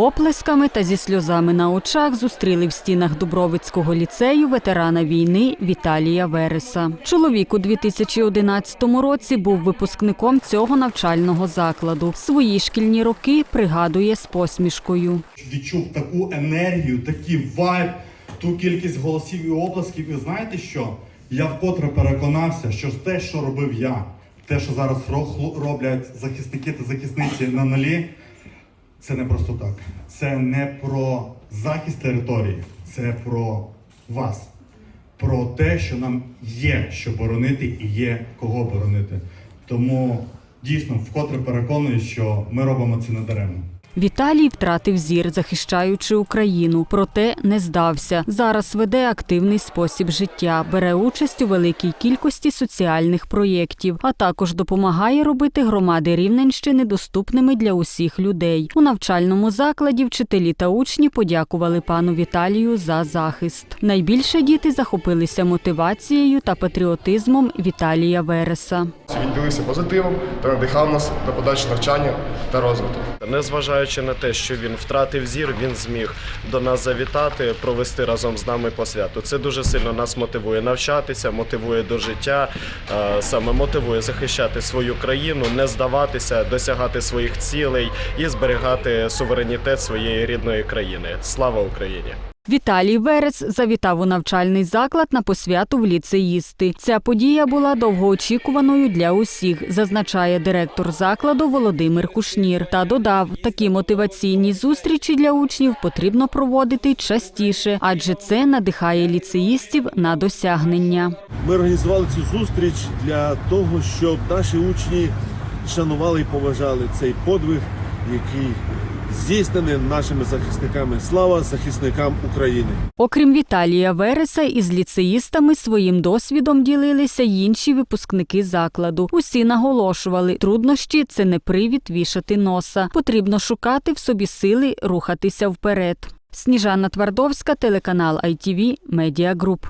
Оплесками та зі сльозами на очах зустріли в стінах Дубровицького ліцею ветерана війни Віталія Вереса. Чоловік у 2011 році був випускником цього навчального закладу. Свої шкільні роки пригадує з посмішкою. відчув таку енергію, такий вайб, ту кількість голосів і оплесків. І знаєте що? Я вкотре переконався, що те, що робив я, те, що зараз роблять захисники та захисниці на нулі, це не просто так. Це не про захист території, це про вас. Про те, що нам є що боронити і є кого боронити. Тому дійсно вкотре переконую, що ми робимо це недаремно. Віталій втратив зір, захищаючи Україну, проте не здався. Зараз веде активний спосіб життя, бере участь у великій кількості соціальних проєктів, а також допомагає робити громади Рівненщини доступними для усіх людей. У навчальному закладі вчителі та учні подякували пану Віталію за захист. Найбільше діти захопилися мотивацією та патріотизмом Віталія Вереса. Він ділився позитивом та надихав нас на подальше навчання та розвиток. Незважаючи на те, що він втратив зір, він зміг до нас завітати, провести разом з нами по святу. Це дуже сильно нас мотивує навчатися, мотивує до життя, е, саме мотивує захищати свою країну, не здаватися, досягати своїх цілей і зберігати суверенітет своєї рідної країни. Слава Україні! Віталій Верес завітав у навчальний заклад на посвяту в ліцеїсти. Ця подія була довгоочікуваною для усіх, зазначає директор закладу Володимир Кушнір. Та додав, такі мотиваційні зустрічі для учнів потрібно проводити частіше, адже це надихає ліцеїстів на досягнення. Ми організували цю зустріч для того, щоб наші учні шанували і поважали цей подвиг, який здійснений нашими захисниками. Слава захисникам України! Окрім Віталія Вереса, із ліцеїстами своїм досвідом ділилися й інші випускники закладу. Усі наголошували, труднощі це не привід вішати носа. Потрібно шукати в собі сили рухатися вперед. Сніжана Твардовська, телеканал ITV, Медіа Груп.